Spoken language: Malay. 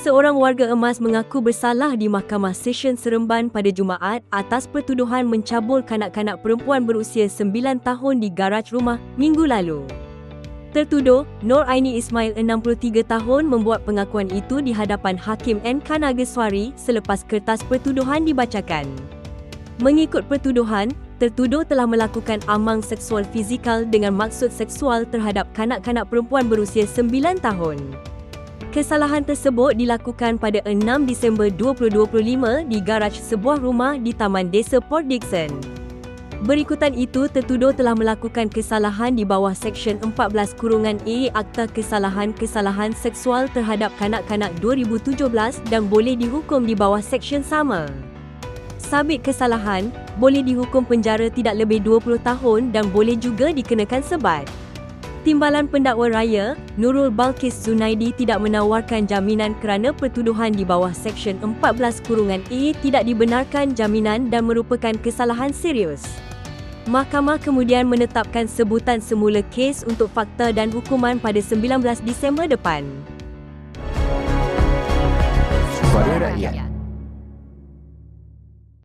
Seorang warga emas mengaku bersalah di Mahkamah Session Seremban pada Jumaat atas pertuduhan mencabul kanak-kanak perempuan berusia 9 tahun di garaj rumah minggu lalu. Tertuduh, Nur Aini Ismail 63 tahun membuat pengakuan itu di hadapan Hakim N. Kanageswari selepas kertas pertuduhan dibacakan. Mengikut pertuduhan, tertuduh telah melakukan amang seksual fizikal dengan maksud seksual terhadap kanak-kanak perempuan berusia 9 tahun. Kesalahan tersebut dilakukan pada 6 Disember 2025 di garaj sebuah rumah di Taman Desa Port Dickson. Berikutan itu, tertuduh telah melakukan kesalahan di bawah Seksyen 14 Kurungan A Akta Kesalahan-Kesalahan Seksual Terhadap Kanak-Kanak 2017 dan boleh dihukum di bawah seksyen sama. Sabit kesalahan, boleh dihukum penjara tidak lebih 20 tahun dan boleh juga dikenakan sebat. Timbalan Pendakwa Raya, Nurul Balkis Zunaidi tidak menawarkan jaminan kerana pertuduhan di bawah Seksyen 14 Kurungan A tidak dibenarkan jaminan dan merupakan kesalahan serius. Mahkamah kemudian menetapkan sebutan semula kes untuk fakta dan hukuman pada 19 Disember depan. Suara rakyat.